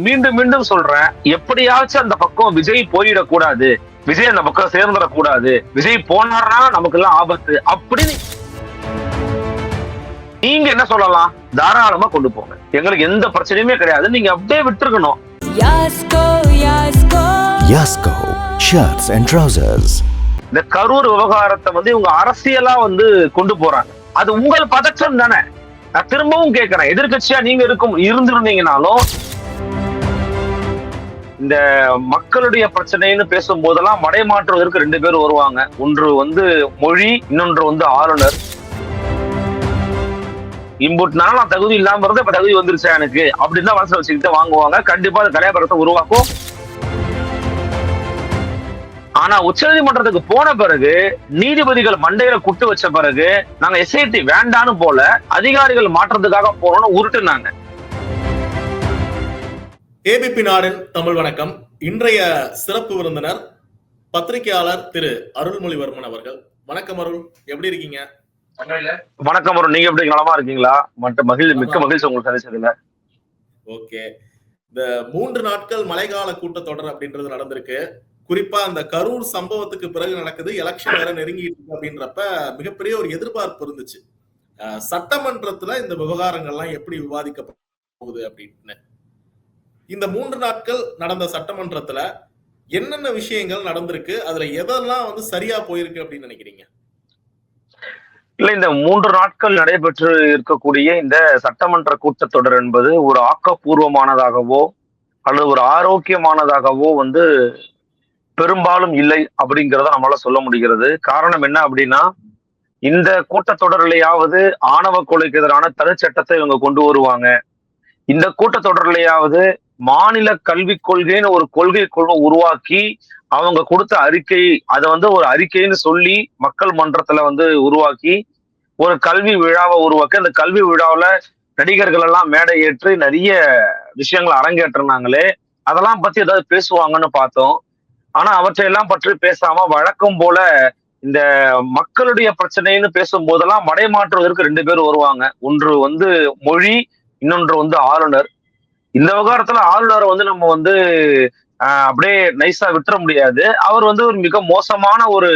மீண்டும் மீண்டும் சொல்றேன். எப்படியாச்சும் அந்த பக்கம் விஜய் போயிடக்கூடாது. விஜய் அந்த பக்கம் சேர்ந்துடக்கூடாது. விஜய் போனார்னா நமக்கு எல்லாம் ஆபத்து. அப்படின்னு நீங்க என்ன சொல்லலாம்? தாராளமா கொண்டு போங்க. எங்களுக்கு எந்த பிரச்சனையுமே கிடையாது. நீங்க அப்படியே விட்டுருக்கணும். இந்த கரூர் விவகாரத்தை வந்து இவங்க அரசியலா வந்து கொண்டு போறாங்க. அது உங்கள் பதற்றம் தானே. நான் திரும்பவும் கேட்கிறேன். எதிர்க்கட்சியா நீங்க இருக்கும் இருந்திருந்தீங்கனாலும் இந்த மக்களுடைய பிரச்சனைன்னு பேசும் போதெல்லாம் மடைமாற்றுவதற்கு ரெண்டு பேர் வருவாங்க. ஒன்று வந்து மொழி இன்னொன்று வந்து ஆளுநர். இம்புட்னால நான் தகுதி இல்லாம இருந்தேன். இப்ப தகுதி வந்துருச்சா எனக்கு? அப்படின்னு தான் மனசுல வச்சுக்கிட்டு வாங்குவாங்க. கண்டிப்பா அது கலையபரத்தை உருவாக்கும். ஆனா உச்சநீதிமன்றத்துக்கு போன பிறகு நீதிபதிகள் மண்டையில குட்டு வச்ச பிறகு நாங்க எஸ்ஐடி வேண்டான்னு போல அதிகாரிகள் மாற்றத்துக்காக போறோம்னு உருட்டுனாங்க. ஏபிபி நாடன் தமிழ் வணக்கம். இன்றைய சிறப்பு விருந்தினர் பத்திரிகையாளர் திரு அருள்மொழிவர்மன் அவர்கள். வணக்கம் அருள் எப்படி இருக்கீங்க? வணக்கம் வரும் நீங்க எப்படி நலமா இருக்கீங்களா? மற்ற மகிழ் மிக்க மகிழ்ச்சி உங்களுக்கு சந்திச்சதுல ஓகே. இந்த மூன்று நாட்கள் மழைக்கால கூட்டத்தொடர் அப்படின்றது நடந்திருக்கு. குறிப்பா அந்த கரூர் சம்பவத்துக்கு பிறகு நடக்குது எலெக்ஷன் வேற நெருங்கிட்டு இருக்கு அப்படின்றப்ப மிகப்பெரிய ஒரு எதிர்பார்ப்பு இருந்துச்சு. சட்டமன்றத்துல இந்த விவகாரங்கள்லாம் எப்படி விவாதிக்க போகுது அப்படின்னு. இந்த மூன்று நாட்கள் நடந்த சட்டமன்றத்துல என்னென்ன விஷயங்கள் நடந்திருக்கு? அதுல எதெல்லாம் வந்து சரியா போயிருக்கு அப்படின்னு நினைக்கிறீங்க? இல்ல இந்த மூன்று நாட்கள் நடைபெற்று இருக்கக்கூடிய இந்த சட்டமன்ற கூட்டத்தொடர் என்பது ஒரு ஆக்கப்பூர்வமானதாகவோ அல்லது ஒரு ஆரோக்கியமானதாகவோ வந்து பெரும்பாலும் இல்லை அப்படிங்கிறத நம்மளால சொல்ல முடிகிறது. காரணம் என்ன அப்படின்னா இந்த கூட்டத்தொடரிலேயாவது ஆணவ கொலைக்கு எதிரான தனிச்சட்டத்தை இவங்க கொண்டு வருவாங்க. இந்த கூட்டத்தொடரிலேயாவது மாநில கல்விக் கொள்கைன்னு ஒரு கொள்கை குழு உருவாக்கி அவங்க கொடுத்த அறிக்கை அதை வந்து ஒரு அறிக்கைன்னு சொல்லி மக்கள் மன்றத்துல வந்து உருவாக்கி ஒரு கல்வி விழாவை உருவாக்கி அந்த கல்வி விழாவில் நடிகர்கள் எல்லாம் மேடை ஏற்று நிறைய விஷயங்களை அரங்கேற்றினாங்களே அதெல்லாம் பத்தி ஏதாவது பேசுவாங்கன்னு பார்த்தோம். ஆனா அவற்றையெல்லாம் பற்றி பேசாம வழக்கம் போல இந்த மக்களுடைய பிரச்சனைன்னு பேசும் போதெல்லாம் மடைமாற்றுவதற்கு ரெண்டு பேர் வருவாங்க. ஒன்று வந்து மொழி இன்னொன்று வந்து ஆளுநர். இந்த விவகாரத்துல ஆளுநரை வந்து நம்ம வந்து அப்படியே நைஸா விட்டுற முடியாது. அவர் வந்து ஒரு மிக மோசமான ஒரு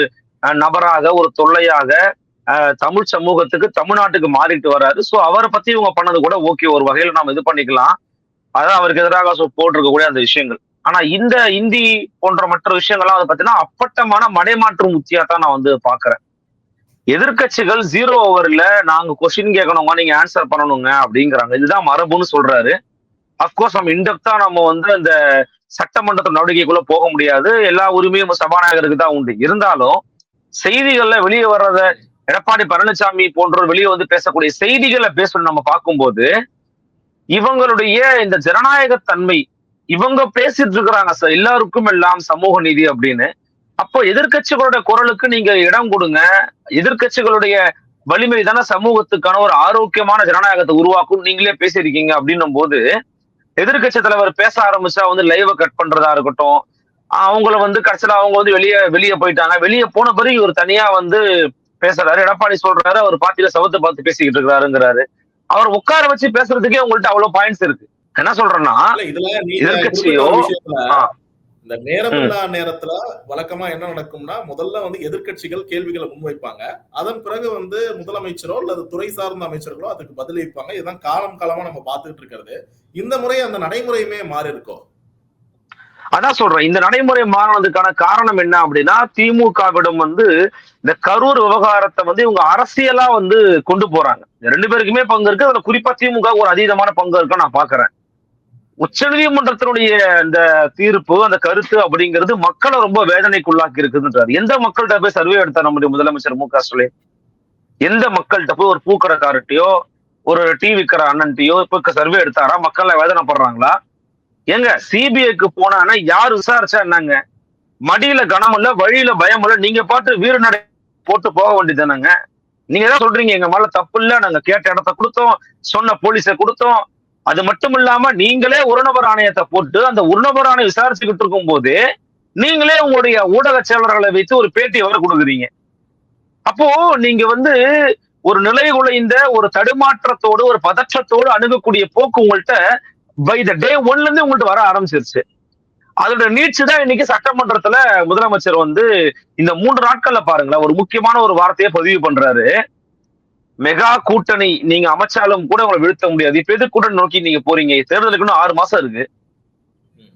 நபராக ஒரு தொல்லையாக தமிழ் சமூகத்துக்கு தமிழ்நாட்டுக்கு மாறிட்டு வர்றாரு. ஸோ அவரை பத்தி இவங்க பண்ணது கூட ஓகே ஒரு வகையில நம்ம இது பண்ணிக்கலாம். அதான் அவருக்கு எதிராக போட்டிருக்கக்கூடிய அந்த விஷயங்கள். ஆனா இந்த இந்தி போன்ற மற்ற விஷயங்கள்லாம் அதை பார்த்தீங்கன்னா அப்பட்டமான மடைமாற்று உத்தியா தான் நான் வந்து பாக்குறேன். எதிர்க்கட்சிகள் ஜீரோ ஓவர்ல நாங்க கொஸ்டின் கேட்கணுங்க நீங்க ஆன்சர் பண்ணணுங்க அப்படிங்கிறாங்க. இதுதான் மரபுன்னு சொல்றாரு. அப்கோர்ஸ் நம்ம இன்டெப்தா நம்ம வந்து அந்த சட்டமன்றத்து நடவடிக்கைக்குள்ள போக முடியாது. எல்லா உரிமையும் சபாநாயகருக்கு தான் உண்டு. இருந்தாலும் செய்திகள்ல வெளியே வர்றத எடப்பாடி பழனிசாமி போன்றோர் வெளியே வந்து பேசக்கூடிய செய்திகளை பேசணும் நம்ம பார்க்கும்போது இவங்களுடைய இந்த ஜனநாயக தன்மை இவங்க பேசிட்டு இருக்கிறாங்க சார். எல்லாருக்கும் எல்லாம் சமூக நீதி அப்படின்னு. அப்போ எதிர்க்கட்சிகளோட குரலுக்கு நீங்க இடம் கொடுங்க. எதிர்க்கட்சிகளுடைய வலிமை தானே சமூகத்துக்கான ஒரு ஆரோக்கியமான ஜனநாயகத்தை உருவாக்கும். நீங்களே பேசியிருக்கீங்க அப்படின்னும் போது எதிர்க்கட்சி தலைவர் பேச ஆரம்பிச்சா வந்து லைவ கட் பண்றதா இருக்கட்டும். அவங்கள வந்து கடைசியில அவங்க வந்து வெளியே வெளியே போயிட்டாங்க. வெளியே போன பிறகு இவர் தனியா வந்து பேசுறாரு. எடப்பாடி சொல்றாரு அவர் பார்ட்டியில சவத்தை பார்த்து பேசிக்கிட்டு இருக்காருங்கிறாரு அவர் உட்கார வச்சு பேசுறதுக்கே உங்கள்ட்ட அவ்வளவு பாயிண்ட்ஸ் இருக்கு. என்ன சொல்றேன்னா இல்ல, இந்த நேரமில்லா நேரத்துல வழக்கமா என்ன நடக்கும்னா முதல்ல வந்து எதிர்க்கட்சிகள் கேள்விகளை முன்வைப்பாங்க. அதன் பிறகு வந்து முதலமைச்சரோ அல்லது துறை சார்ந்த அமைச்சர்களோ அதுக்கு பதிலளிப்பாங்க இதுதான் காலம் காலமா நம்ம பார்த்துட்டு இருக்கிறது. இந்த முறை அந்த நடைமுறையுமே மாறி இருக்கும் அதான் சொல்றேன். இந்த நடைமுறை மாறினதுக்கான காரணம் என்ன அப்படின்னா திமுகவிடம் வந்து இந்த கரூர் விவகாரத்தை வந்து இவங்க அரசியலா வந்து கொண்டு போறாங்க. ரெண்டு பேருக்குமே பங்கு இருக்கு. அதுல குறிப்பா திமுக ஒரு அதீதமான பங்கு இருக்கு நான் பாக்குறேன் உச்சநீதிமன்றத்தினுடைய இந்த தீர்ப்பு அந்த கருத்து அப்படிங்கிறது மக்களை ரொம்ப வேதனைக்குள்ளாக்கி இருக்குதுன்றாரு. எந்த மக்கள்கிட்ட போய் சர்வே எடுத்தார் நம்முடைய முதலமைச்சர் மு க ஸ்டாலின்? எந்த மக்கள்கிட்ட போய் ஒரு பூக்கடைக்காரட்டையோ ஒரு டீ விற்கிற அண்ணன்ட்டையோ இப்ப சர்வே எடுத்தாரா? மக்கள் வேதனைப்படுறாங்களா? ஏங்க சிபிஐக்கு போனானா யார் விசாரிச்சா என்னங்க? மடியில கனம் இல்ல வழியில பயம் இல்ல நீங்க பாட்டு வீர நடை போட்டு போக வேண்டியதானங்க நீங்க தான் சொல்றீங்க எங்க மேல தப்பு இல்ல நாங்க கேட்ட இடத்த கொடுத்தோம் சொன்ன போலீஸை கொடுத்தோம் அது மட்டும் இல்லாம நீங்களே ஒரு நபர் ஆணையத்தை போட்டு அந்த ஒரு நபர் ஆணையம் விசாரிச்சுக்கிட்டு இருக்கும் போது நீங்களே உங்களுடைய ஊடக செயலர்களை வைத்து ஒரு பேட்டி வர கொடுக்குறீங்க. அப்போ நீங்க வந்து ஒரு நிலை குலைந்த ஒரு தடுமாற்றத்தோடு ஒரு பதற்றத்தோடு அணுகக்கூடிய போக்கு உங்கள்கிட்ட பை த டே ஒன்ல இருந்து உங்கள்ட்ட வர ஆரம்பிச்சிருச்சு. அதோட நீட்சி தான் இன்னைக்கு சட்டமன்றத்துல முதலமைச்சர் வந்து இந்த மூன்று நாட்கள்ல பாருங்களேன் ஒரு முக்கியமான ஒரு வார்த்தையை பதிவு பண்றாரு. மெகா கூட்டணி நீங்க அமைச்சாலும் கூட உங்களை வீழ்த்த முடியாது. இப்ப எது கூட்டணி நோக்கி நீங்க போறீங்க? தேர்தலுக்கு இன்னும் ஆறு மாசம் இருக்கு.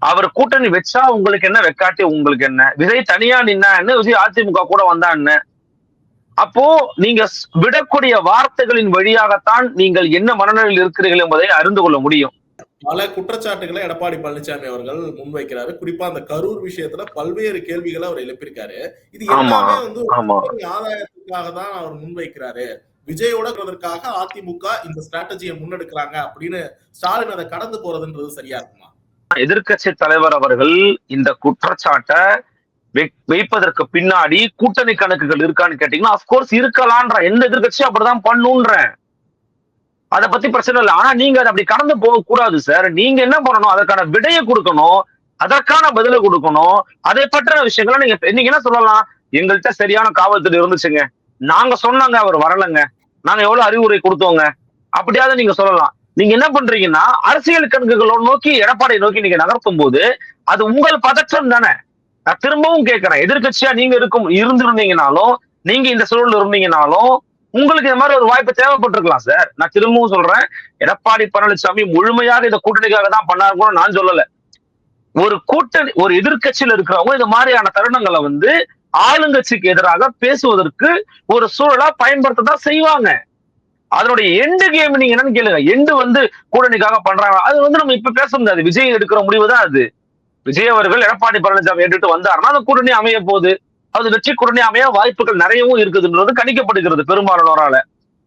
அவர் கூட்டணி வச்சா உங்களுக்கு என்ன வெக்காட்டி? உங்களுக்கு என்ன? விஜய் தனியா நின்னா என்ன? விஜய் அதிமுக கூட வந்தா என்ன? அப்போ நீங்க விடக்கூடிய வார்த்தைகளின் வழியாகத்தான் நீங்கள் என்ன மனநிலையில் இருக்கிறீர்கள் என்பதை அறிந்து கொள்ள முடியும். பல குற்றச்சாட்டுகளை எடப்பாடி பழனிசாமி அவர்கள் முன்வைக்கிறாரு. குறிப்பா அந்த கரூர் விஷயத்துல பல்வேறு கேள்விகளை அவர் எழுப்பியிருக்காரு. இது எல்லாமே வந்து ஆதாயத்துக்காக தான் அவர் முன்வைக்கிறாரு. விஜயோட இருக்கிறதுக்காக அதிமுக இந்த ஸ்ட்ராட்டஜியை முன்னெடுக்கிறாங்க அப்படின்னு ஸ்டாலின் அதை கடந்து போறதுன்றது சரியா இருக்குமா? எதிர்க்கட்சி தலைவர் அவர்கள் இந்த குற்றச்சாட்டை வை- வைப்பதற்கு பின்னாடி கூட்டணி கணக்குகள் இருக்கான்னு கேட்டீங்கன்னா அப்கோர்ஸ் இருக்கலான்ற எந்த எதிர்கட்சியும் அப்படிதான் பண்ணுன்றேன். அதை பத்தி பிரச்சனை இல்லை. ஆனா நீங்க அதை அப்படி கடந்து போக கூடாது சார் நீங்க என்ன பண்ணணும்? அதற்கான விடையை கொடுக்கணும். அதற்கான பதிலை கொடுக்கணும். அதை பற்றின விஷயங்களை நீங்க நீங்க என்ன சொல்லலாம்? எங்கள்கிட்ட சரியான காவல்துறை இருந்துச்சுங்க. நாங்க சொன்னாங்க அவர் வரலங்க. நாங்க எவ்வளவு அறிவுரை கொடுத்தோங்க. அப்படியாவது நீங்க சொல்லலாம். நீங்க என்ன பண்றீங்கன்னா அரசியல் கணக்குகளை நோக்கி எடப்பாடியை நோக்கி நீங்க நகர்த்தும் போது அது உங்கள் பதற்றம் தானே. நான் திரும்பவும் கேட்கிறேன். எதிர்கட்சியா நீங்க இருக்கும் இருந்திருந்தீங்கனாலும் நீங்க இந்த சூழல் இருந்தீங்கனாலும் உங்களுக்கு இந்த மாதிரி ஒரு வாய்ப்பு தேவைப்பட்டிருக்கலாம் சார். நான் திரும்பவும் சொல்றேன். எடப்பாடி பழனிசாமி முழுமையாக இந்த கூட்டணிக்காக தான் பண்ணாருன்னு நான் சொல்லல. ஒரு கூட்டணி ஒரு எதிர்கட்சியில இருக்கிறவங்க இந்த மாதிரியான தருணங்களை வந்து ஆளுங்கட்சிக்கு எதிராக பேசுவதற்கு ஒரு சூழலா பயன்படுத்த தான் செய்வாங்க. அதனுடைய எண்டு கேம் நீங்க என்னன்னு கேளுங்க. எண்டு வந்து கூட்டணிக்காக பண்றாங்க. அது வந்து நம்ம இப்ப பேச முடியாது. விஜய் எடுக்கிற முடிவு தான் அது. விஜய் அவர்கள் எடப்பாடி பழனிசாமி எடுத்துட்டு வந்தாருன்னா அந்த கூட்டணி அமைய போகுது. அது வெற்றி கூட்டணி அமைய வாய்ப்புகள் நிறையவும் இருக்குதுன்றது கணிக்கப்படுகிறது பெரும்பாலானோரால.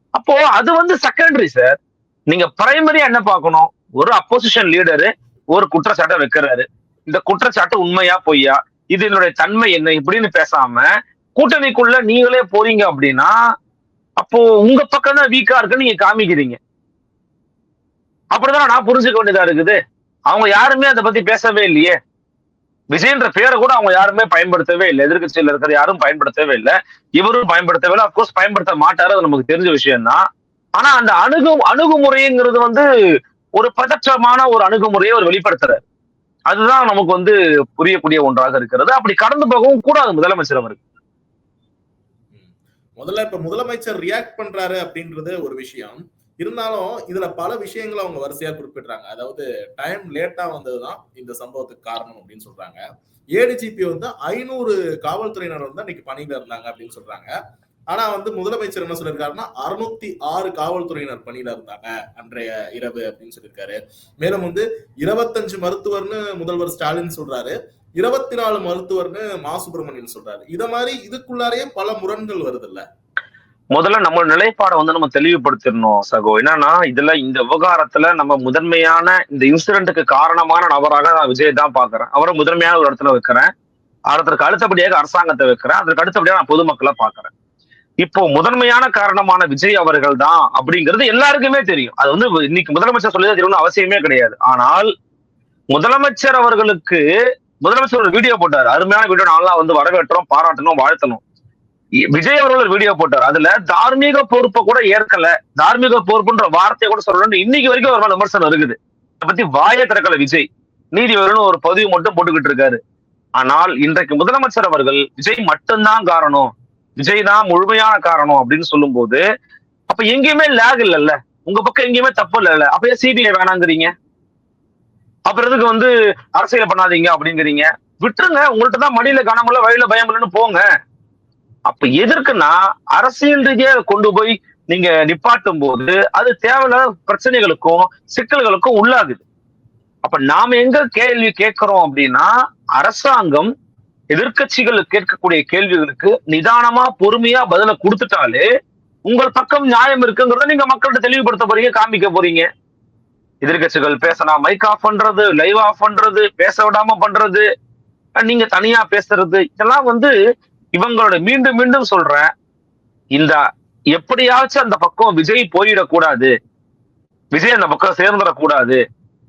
அப்போ அது வந்து செகண்டரி சார் நீங்க பிரைமரியா என்ன பார்க்கணும்? ஒரு அப்போசிஷன் லீடரு ஒரு குற்றச்சாட்டை வைக்கிறாரு. இந்த குற்றச்சாட்டு உண்மையா பொய்யா? இது என்னுடைய தன்மை என்ன இப்படின்னு பேசாம கூட்டணிக்குள்ள நீங்களே போறீங்க அப்படின்னா அப்போ உங்க பக்கம் தான் வீக்கா இருக்குன்னு நீங்க காமிக்கிறீங்க. அப்படிதான் நான் புரிஞ்சுக்க வேண்டியதா இருக்குது. அவங்க யாருமே அதை பத்தி பேசவே இல்லையே. விஜயன்ற பேரை கூட அவங்க யாருமே பயன்படுத்தவே இல்லை. எதிர்கட்சியில் இருக்கிற யாரும் பயன்படுத்தவே இல்லை. இவரும் பயன்படுத்தவே இல்லை. அப்கோர்ஸ் பயன்படுத்த மாட்டாரு. அது நமக்கு தெரிஞ்ச விஷயம் தான் ஆனா அந்த அணுகு அணுகுமுறைங்கிறது வந்து ஒரு பதற்றமான ஒரு அணுகுமுறையை அவர் வெளிப்படுத்துறாரு. அதுதான் நமக்கு வந்து புரியக்கூடிய ஒன்றாக இருக்கிறது. அப்படி கடந்து போகவும் கூடாது முதலமைச்சர் அவருக்கு. முதல்ல இப்ப முதலமைச்சர் ரியாக்ட் பண்றாரு அப்படின்றது ஒரு விஷயம். இருந்தாலும் இதுல பல விஷயங்களை அவங்க வரிசையா குறிப்பிடுறாங்க. அதாவது டைம் லேட்டா வந்ததுதான் இந்த சம்பவத்துக்கு காரணம் அப்படின்னு சொல்றாங்க. ஏடிஜிபி வந்து ஐநூறு காவல்துறையினர் வந்து அன்னைக்கு பணியில இருந்தாங்க அப்படின்னு சொல்றாங்க. ஆனா வந்து முதலமைச்சர் என்ன சொல்லியிருக்காருன்னா அறுநூத்தி ஆறு காவல்துறையினர் பணியில இருந்தாங்க அன்றைய இரவு அப்படின்னு சொல்லியிருக்காரு மேலும் வந்து இருபத்தஞ்சு மருத்துவர்னு முதல்வர் ஸ்டாலின் சொல்றாரு. இருபத்தி நாலு மருத்துவர்னு மா சுப்பிரமணியன் சொல்றாரு. இத மாதிரி இதுக்குள்ளாரையே பல முரண்கள் வருது இல்ல முதல்ல நம்ம நிலைப்பாடை வந்து நம்ம தெளிவுபடுத்திடணும் சகோ. என்னன்னா இதுல இந்த விவகாரத்துல நம்ம முதன்மையான இந்த இன்சிடென்ட்டுக்கு காரணமான நபராக நான் விஜய் தான் பாக்குறேன் அவரை முதன்மையான ஒரு இடத்துல வைக்கிறேன். அதற்கு அடுத்தபடியாக அரசாங்கத்தை வைக்கிறேன். அதற்கு அடுத்தபடியாக நான் பொதுமக்களை பாக்குறேன் இப்போ முதன்மையான காரணமான விஜய் அவர்கள் தான் அப்படிங்கிறது எல்லாருக்குமே தெரியும். அது வந்து இன்னைக்கு முதலமைச்சர் சொல்லி தெரியணும்னு அவசியமே கிடையாது. ஆனால் முதலமைச்சர் அவர்களுக்கு முதலமைச்சர் ஒரு வீடியோ போட்டார். அருமையான வீடியோ. நான்லாம் வந்து வரவேற்றோம் பாராட்டணும் வாழ்த்தணும். விஜய் அவர்கள் ஒரு வீடியோ போட்டார். அதுல தார்மீக பொறுப்பை கூட ஏற்கல. தார்மீக பொறுப்புன்ற வார்த்தையை கூட சொல்லணும்னு இன்னைக்கு வரைக்கும் ஒரு மேல விமர்சனம் இருக்குது. அதை பத்தி வாயை திறக்கல விஜய். நீதிபதினு ஒரு பதிவு மட்டும் போட்டுக்கிட்டு இருக்காரு. ஆனால் இன்றைக்கு முதலமைச்சர் அவர்கள் விஜய் மட்டும்தான் காரணம். விஜய் தான் முழுமையான காரணம் அப்படின்னு சொல்லும்போது அப்ப எங்கேயுமே லேக் இல்லைல்ல? உங்க பக்கம் எங்கேயுமே தப்பு இல்லைல்ல? அப்ப ஏன் சிபிஐ வேணாங்கிறீங்க? அப்புறம் எதுக்கு வந்து அரசியல் பண்ணாதீங்க அப்படிங்கிறீங்க? விட்டுருங்க உங்கள்ட்ட தான் மடியில கனமுள்ள வழியில பயம் இல்லைன்னு போங்க. அப்ப எதற்குன்னா அரசியல் ரீதியா கொண்டு போய் நீங்க நிப்பாட்டும் போது அது தேவையில்லாத பிரச்சனைகளுக்கும் சிக்கல்களுக்கும் உள்ளாகுது. அப்ப நாம எங்க கேள்வி கேட்கிறோம் அப்படின்னா அரசாங்கம் எதிர்க்கட்சிகள் கேட்கக்கூடிய கேள்விகளுக்கு நிதானமா பொறுமையா பதில கொடுத்துட்டாலே உங்கள் பக்கம் நியாயம் இருக்குங்கிறத நீங்க மக்கள்கிட்ட தெளிவுபடுத்த போறீங்க காமிக்க போறீங்க. எதிர்க்கட்சிகள் பேசினா மைக் ஆஃப் பண்றது லைவ் ஆஃப் பண்றது பேச விடாம பண்றது நீங்க தனியா பேசுறது இதெல்லாம் வந்து இவங்களோட மீண்டும் மீண்டும் சொல்றேன். இந்த எப்படியாச்சும் அந்த பக்கம் விஜய் போயிடக்கூடாது. விஜய் அந்த பக்கம் சேர்ந்துடக்கூடாது.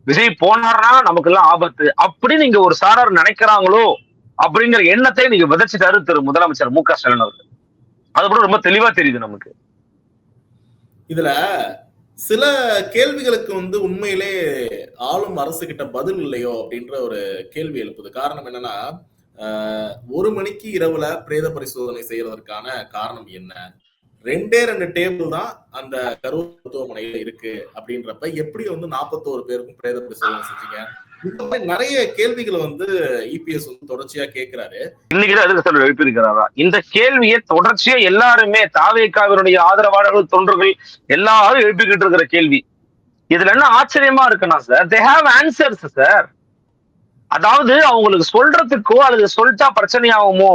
விஜய் போனார்னா நமக்கு எல்லாம் ஆபத்து. அப்படி நீங்க ஒரு சாரார் நினைக்கிறாங்களோ அப்படிங்கிற எண்ணத்தை நீங்க விதைச்சிட்டாரு திரு முதலமைச்சர் மு க ஸ்டாலின் அவர்கள். அது கூட ரொம்ப தெளிவா தெரியுது நமக்கு. இதுல சில கேள்விகளுக்கு வந்து உண்மையிலே ஆளும் அரசு கிட்ட பதில் இல்லையோ அப்படின்ற ஒரு கேள்வி எழுப்புது. காரணம் என்னன்னா ஆஹ், ஒரு மணிக்கு இரவுல பிரேத பரிசோதனை செய்யறதற்கான காரணம் என்ன? ரெண்டே ரெண்டு டேபிள் தான் அந்த கரூர் மருத்துவமனையில இருக்கு அப்படின்றப்ப எப்படி வந்து நாற்பத்தோரு பேருக்கும் பிரேத பரிசோதனை செஞ்சீங்க? இந்த மாதிரி நிறைய கேள்விகளை வந்து இபிஎஸ் வந்து தொடர்ச்சியா கேட்கிறாரு இன்னைக்கு தான் சார் எழுப்பியிருக்கிறாரா இந்த கேள்வியை தொடர்ச்சியா எல்லாருமே தாவேக்காவினுடைய ஆதரவாளர்கள் தொண்டர்கள் எல்லாரும் எழுப்பிக்கிட்டு இருக்கிற கேள்வி. இதுல என்ன ஆச்சரியமா இருக்குன்னா sir they have answers sir. அதாவது அவங்களுக்கு சொல்றதுக்கோ அல்லது சொல்லிட்டா பிரச்சனை ஆகுமோ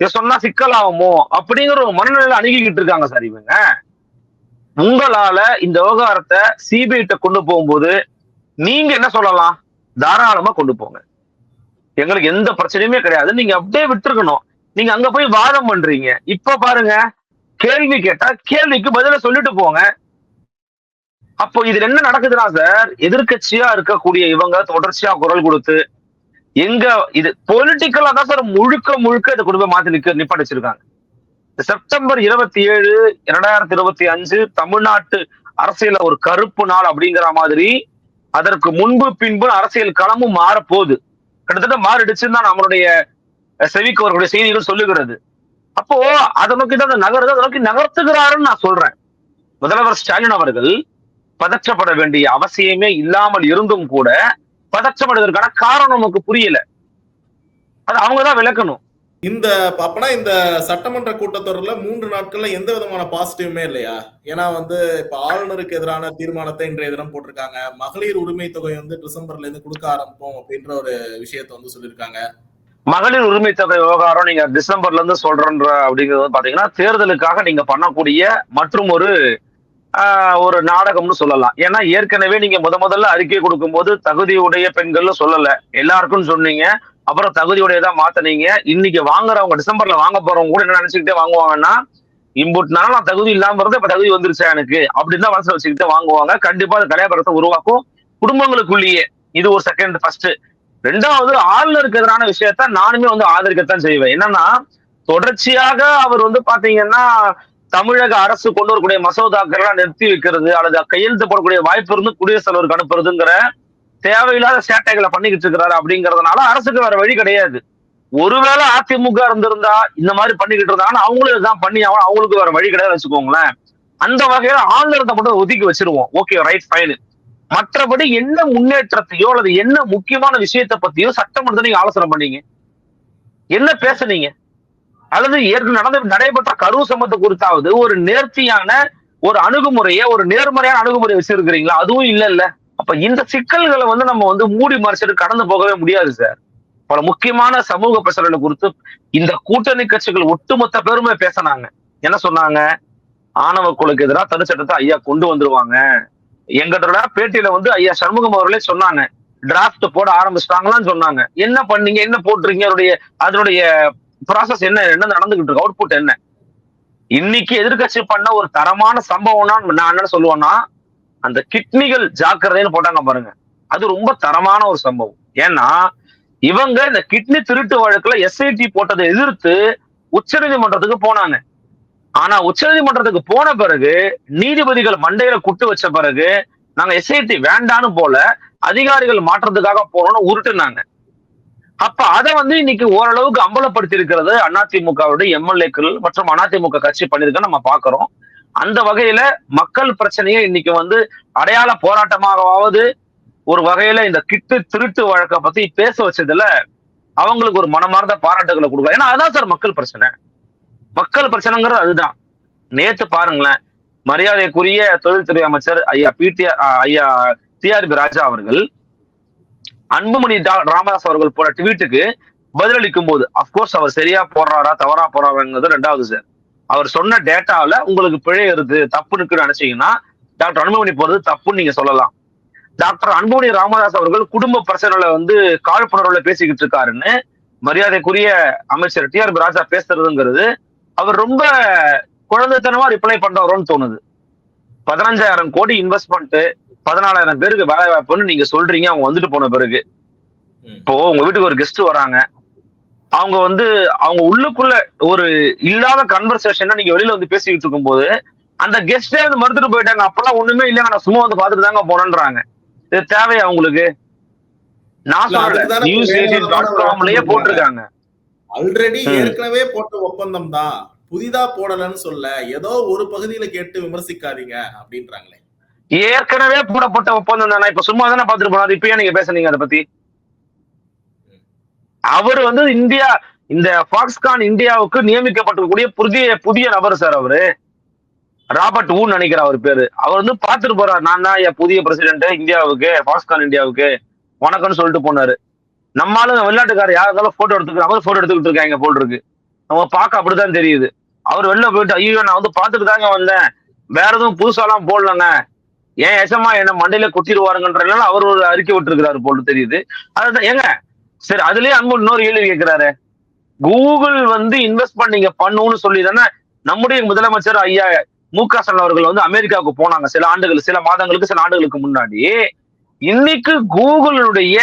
இதை சொன்னா சிக்கலாகுமோ அப்படிங்கிற ஒரு மனநிலையில அணுகிக்கிட்டு இருக்காங்க சார் இவங்க. உங்களால இந்த விவகாரத்தை சிபிஐட்ட கொண்டு போகும்போது நீங்க என்ன சொல்லலாம்? தாராளமா கொண்டு போங்க. எங்களுக்கு எந்த பிரச்சனையுமே கிடையாது. நீங்க அப்படியே விட்டுருக்கணும். நீங்க அங்க போய் வாதம் பண்றீங்க. இப்ப பாருங்க கேள்வி கேட்டா கேள்விக்கு பதில சொல்லிட்டு போங்க. அப்போ இதுல என்ன நடக்குதுன்னா சார் எதிர்கட்சியா இருக்கக்கூடிய இவங்க தொடர்ச்சியா குரல் கொடுத்து எங்க இது பொலிட்டிக்கலா தான் சார் முழுக்க முழுக்க இந்த குடும்பம் மாத்தி நிக்க நிப்பாட்டி வச்சிருக்காங்க. செப்டம்பர் இருபத்தி ஏழு இரண்டாயிரத்தி இருபத்தி அஞ்சு தமிழ்நாட்டு அரசியல ஒரு கருப்பு நாள் அப்படிங்கிற மாதிரி அதற்கு முன்பு பின்பு அரசியல் களமும் மாறப்போகுது. கிட்டத்தட்ட மாறிடுச்சுன்னு தான் நம்மளுடைய செவிக்கு அவர்களுடைய செய்திகள் சொல்லுகிறது. அப்போ அதை நோக்கி தான் அந்த நகருது அதை நோக்கி நகர்த்துகிறாருன்னு நான் சொல்றேன். முதல்வர் ஸ்டாலின் அவர்கள் பதற்றப்பட வேண்டிய அவசியமே இல்லாமல் இருந்தும் கூட பதற்றப்படுவதற்கான காரணம் நமக்கு புரியல. அது அவங்கதான் விளக்கணும். இந்த அப்பனா இந்த சட்டமன்ற கூட்டத்தொடர்ல மூன்று நாட்கள்ல எந்த விதமான பாசிட்டிவுமே இல்லையா? ஏன்னா வந்து இப்ப ஆளுநருக்கு எதிரான தீர்மானத்தை இன்றைய தினம் போட்டிருக்காங்க. மகளிர் உரிமை தொகை வந்து டிசம்பர்ல இருந்து கொடுக்க ஆரம்பிப்போம் அப்படின்ற ஒரு விஷயத்த வந்து சொல்லியிருக்காங்க. மகளிர் உரிமை தொகை விவகாரம் நீங்க டிசம்பர்ல இருந்து சொல்றன்ற அப்படிங்கிறது வந்து பாத்தீங்கன்னா தேர்தலுக்காக நீங்க பண்ணக்கூடிய மற்றும் ஒரு ஒரு நாடகம்னு சொல்லலாம். ஏன்னா ஏற்கனவே நீங்க முத முதல்ல அறிக்கை கொடுக்கும்போது தகுதியுடைய பெண்கள்னு சொல்லல. எல்லாருக்கும் சொன்னீங்க. அப்புறம் தகுதியுடையதா மாத்தினீங்க. இன்னைக்கு வாங்குறவங்க டிசம்பர்ல வாங்க போறவங்க கூட என்ன நினைச்சுக்கிட்டே வாங்குவாங்கன்னா இம்புட்னால நான் தகுதி இல்லாம இருந்து இப்ப தகுதி வந்துருச்சா எனக்கு? அப்படின்னு தான் மனசுல வச்சுக்கிட்டு வாங்குவாங்க. கண்டிப்பா அது கலையபரத்தை உருவாக்கும் குடும்பங்களுக்குள்ளேயே. இது ஒரு செகண்ட் ஃபர்ஸ்ட் ரெண்டாவது ஆளுநருக்கு எதிரான விஷயத்த நானுமே வந்து ஆதரிக்கத்தான் செய்வேன். என்னன்னா தொடர்ச்சியாக அவர் வந்து பாத்தீங்கன்னா தமிழக அரசு கொண்டு வரக்கூடிய மசோதாக்கள் நிறுத்தி வைக்கிறது அல்லது கையெழுத்து போடக்கூடிய வாய்ப்பு இருந்து குடியரசுத் தலைவருக்கு அனுப்புறதுங்கிற தேவையில்லாத சேட்டைகளை பண்ணிக்கிட்டு இருக்கிறாரு அப்படிங்கறதுனால அரசுக்கு வேற வழி கிடையாது. ஒருவேளை அதிமுக இருந்திருந்தா இந்த மாதிரி பண்ணிக்கிட்டு இருந்தாங்கன்னா அவங்களும் இதுதான் பண்ணி ஆகணும். அவங்களுக்கு வேற வழி கிடையாது வச்சுக்கோங்களேன். அந்த வகையில ஆளுநரத்தை மட்டும் ஒதுக்கி வச்சிருவோம். Okay right fine. மற்றபடி என்ன முன்னேற்றத்தையோ அல்லது என்ன முக்கியமான விஷயத்தை பத்தியோ சட்டமன்றத்தை நீங்க ஆலோசனை பண்ணீங்க. என்ன பேசுனீங்க? அல்லது ஏற்கனவே நடந்து நடைபெற்ற கரூர் சம்பவத்தை குறித்தாவது ஒரு நேர்த்தியான ஒரு அணுகுமுறையை ஒரு நேர்மறையான அணுகுமுறை வச்சிருக்கிறீங்களா? அதுவும் இல்ல இல்ல அப்ப இந்த சிக்கல்களை வந்து நம்ம வந்து மூடி மறைச்சிட்டு கடந்து போகவே முடியாது சார் பல முக்கியமான சமூக பிரச்சனைகளை குறித்து இந்த கூட்டணி கட்சிகள் ஒட்டுமொத்த பேருமே பேசினாங்க. என்ன சொன்னாங்க? ஆணவ கொலைக்கு எதிராக தனி சட்டத்தை ஐயா கொண்டு வந்துருவாங்க. எங்களோட பேட்டியில வந்து ஐயா சண்முகம் அவர்களே சொன்னாங்க. டிராஃப்ட் போட ஆரம்பிச்சிட்டாங்களான்னு சொன்னாங்க. என்ன பண்ணீங்க? என்ன போட்டுருங்க அதனுடைய அதனுடைய ப்ராசஸ் என்ன என்ன நடந்துகிட்டு இருக்கு? அவுட்புட் என்ன? இன்னைக்கு எதிர்க்கட்சி பண்ண ஒரு தரமான சம்பவம்னா நான் என்ன சொல்லுவேன்னா அந்த கிட்னிகள் ஜாக்கிரதைன்னு போட்டாங்க பாருங்க. அது ரொம்ப தரமான ஒரு சம்பவம். ஏன்னா இவங்க இந்த கிட்னி திருட்டு வழக்குல எஸ்ஐடி போட்டதை எதிர்த்து உச்சநீதிமன்றத்துக்கு போனாங்க. ஆனா உச்சநீதிமன்றத்துக்கு போன பிறகு நீதிபதிகள் மண்டையில குட்டு வச்ச பிறகு நாங்க எஸ்ஐடி வேண்டான்னு போல அதிகாரிகள் மாற்றத்துக்காக போறோம்னு உருட்டுனாங்க. அப்ப அதை வந்து இன்னைக்கு ஓரளவுக்கு அம்பலப்படுத்தியிருக்கிறது அதிமுகவுடைய எம்எல்ஏக்கள் மற்றும் அதிமுக கட்சி பண்ணிருக்க நம்ம பாக்குறோம் அந்த வகையில மக்கள் பிரச்சனையை இன்னைக்கு வந்து அடையாள போராட்டமாகவாவது ஒரு வகையில இந்த கிட்டு திருட்டு வழக்கை பத்தி பேச வச்சதுல அவங்களுக்கு ஒரு மனமார்ந்த பாராட்டுகளை கொடுக்கலாம். ஏன்னா அதுதான் சார் மக்கள் பிரச்சனை. மக்கள் பிரச்சனைங்கிறது அதுதான். நேத்து பாருங்களேன் மரியாதைக்குரிய தொழில்துறை அமைச்சர் ஐயா பிடிஆர் ஐயா டிஆர்பி ராஜா அவர்கள் அன்புமணி ராமதாஸ் அவர்கள் போட ட்வீட்டுக்கு பதிலளிக்கும் போது அப்கோர்ஸ் அவர் சரியா போடுறாரா தவறா போறாருங்கிறது ரெண்டாவது சார் அவர் சொன்ன டேட்டால உங்களுக்கு பிழை இருக்கு தப்புன்னு இருக்குன்னு நினைச்சீங்கன்னா டாக்டர் அன்புமணி போறது தப்புன்னு நீங்க சொல்லலாம். டாக்டர் அன்புமணி ராமதாஸ் அவர்கள் குடும்ப பிரச்சனைல வந்து காழ்ப்புணர்வுல பேசிக்கிட்டு இருக்காருன்னு மரியாதைக்குரிய அமைச்சர் டிஆர்பி ராஜா பேசுறதுங்கிறது அவர் ரொம்ப குழந்தைத்தனமா ரிப்ளை பண்றவரோன்னு தோணுது. பதினஞ்சாயிரம் கோடி இன்வெஸ்ட்மெண்ட் பதினாலாயிரம் பேருக்கு வேலை வாய்ப்புன்னு நீங்க சொல்றீங்க அவங்க வந்துட்டு போன பிறகு. இப்போ உங்க வீட்டுக்கு ஒரு கெஸ்ட் வராங்க. அவங்க வந்து அவங்க உள்ளுக்குள்ள ஒரு இல்லாத கன்வர்சேஷன் நீங்க வெளியில வந்து பேசிக்கிட்டு இருக்கும்போது அந்த கெஸ்டே வந்து மறுத்துட்டு போயிட்டாங்க. அப்பெல்லாம் ஒண்ணுமே இல்லைங்க. நான் சும்மா வந்து பாத்துட்டு தாங்க போனேன்றாங்க. இது தேவையா உங்களுக்கு? நான் அதுக்குதானே நியூஸ் எயிட்டின் டாட் காம்லயே போட்டிருக்காங்க. ஆல்ரெடி. ஏற்கனவே போட்ட ஒப்பந்தம் தான். புதிதா போடலன்னு சொல்ல ஏதோ ஒரு பகுதியில கேட்டு விமர்சிக்காதீங்க அப்படின்றாங்களே. ஏற்கனவே போடப்பட்ட ஒப்பந்தம் தானே? இப்ப சும்மா தானே பாத்துட்டு போனாரு இப்பயே நீங்க பேசுனீங்க அதை பத்தி. அவர் வந்து இந்தியா இந்த பாக்ஸ்கான் இந்தியாவுக்கு நியமிக்கப்பட்டிருக்கக்கூடிய புதிய புதிய நபர் சார் அவரு. ராபர்ட் ஊன் நினைக்கிற அவர் பேரு. அவர் வந்து பாத்துட்டு போறாரு. நான் தான் என் புதிய பிரசிடென்ட் இந்தியாவுக்கு பாக்ஸ்கான் இந்தியாவுக்கு. வணக்கம்னு சொல்லிட்டு போனாரு. நம்மளும் வெளிநாட்டுக்காரர் யாருக்காலும் போட்டோ எடுத்துக்கிறாங்க போட்டோ எடுத்துக்கிட்டு இருக்காங்க போல் இருக்கு. நம்ம பார்க்க அப்படிதான் தெரியுது. அவர் வெளில போயிட்டு ஐயோ நான் வந்து பாத்துட்டு தாங்க வந்தேன். வேற எதுவும் புதுசாலாம் போடலங்க. ஏன் எசமா என்ன மண்டையில குத்திடுவாருங்கன்றதுனால அவர் ஒரு அறிக்கை விட்டுருக்கிறாரு போல தெரியுது. அதுதான் ஏங்க சரி அதுலயே அன்பு இன்னொரு கேள்வி கேட்கிறாரு கூகுள் வந்து இன்வெஸ்ட்மெண்ட் நீங்க பண்ணுன்னு சொல்லி தானே நம்முடைய முதலமைச்சர் ஐயா மு க ஸ்டாலின் அவர்கள் வந்து அமெரிக்காவுக்கு போனாங்க சில ஆண்டுகள் சில மாதங்களுக்கு சில ஆண்டுகளுக்கு முன்னாடி. இன்னைக்கு கூகுளுடைய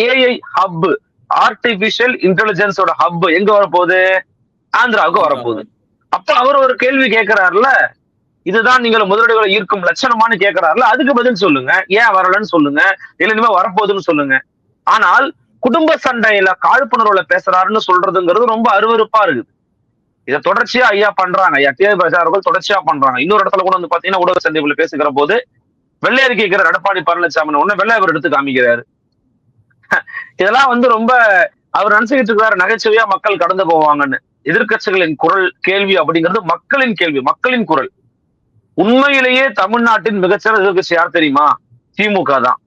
ஏஐ ஹப் ஆர்டிபிஷியல் இன்டெலிஜென்ஸோட ஹப் எங்க வரப்போகுது? ஆந்திராவுக்கு வரப்போகுது. அப்ப அவர் ஒரு கேள்வி கேட்கிறாருல இதுதான் நீங்கள் முதலீடுகளை ஈர்க்கும் லட்சணமானு கேட்கிறாருல அதுக்கு பதில் சொல்லுங்க. ஏன் வரலன்னு சொல்லுங்க. இல்ல இனிமே வரப்போகுதுன்னு சொல்லுங்க. ஆனால் குடும்ப சண்டையில காழ்ப்புணர்வுல பேசுறாருன்னு சொல்றதுங்கிறது ரொம்ப அருவருப்பா இருக்குது. இதை தொடர்ச்சியா ஐயா பண்றாங்க. ஐயா தேர்தல் பிரச்சாரர்கள் தொடர்ச்சியா பண்றாங்க. இன்னொரு இடத்துல கூட வந்து பாத்தீங்கன்னா ஊடக சந்திப்புல பேசுகிற போது வெள்ளை கேட்கிற எடப்பாடி பழனிசாமி ஒண்ணு வெள்ளை அவர் எடுத்து காமிக்கிறாரு. இதெல்லாம் வந்து ரொம்ப அவர் நினைச்சுக்கிட்டு இருக்கிறாரு நகைச்சுவையா மக்கள் கடந்து போவாங்கன்னு. எதிர்க்கட்சிகளின் குரல் கேள்வி அப்படிங்கிறது மக்களின் கேள்வி மக்களின் குரல். உண்மையிலேயே தமிழ்நாட்டின் மிகச்சிறந்த எதிர்க்கட்சி யார் தெரியுமா? திமுக தான்.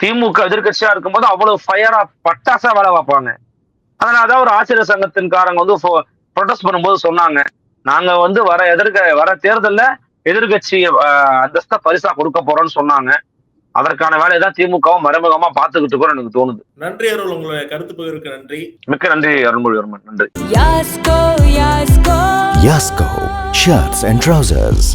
திமுக எதிர்க்கட்சியா இருக்கும்போது அவ்வளவு ஃபயரா பட்டாசா வேலை பார்ப்பாங்க. அதனாலதான் ஒரு ஆசிரியர் சங்கத்தின்காரங்க வந்து ப்ரொடெஸ்ட் பண்ணும்போது சொன்னாங்க. நாங்க வந்து வர எதிர்க்க வர தேர்தல்ல எதிர்கட்சி அந்தஸ்த பரிசா கொடுக்க போறோம்னு சொன்னாங்க. அதற்கான வேலையை தான் திமுகவும் மறைமுகமா பாத்துக்கிட்டு இருக்கோம் எனக்கு தோணுது நன்றி அருள் உங்களுடைய கருத்து பகிர்வுக்கு நன்றி மிக்க நன்றி அருள்மொழிவர்மன் நன்றி Yasko, Yasko. Yasko Shirts and Trousers.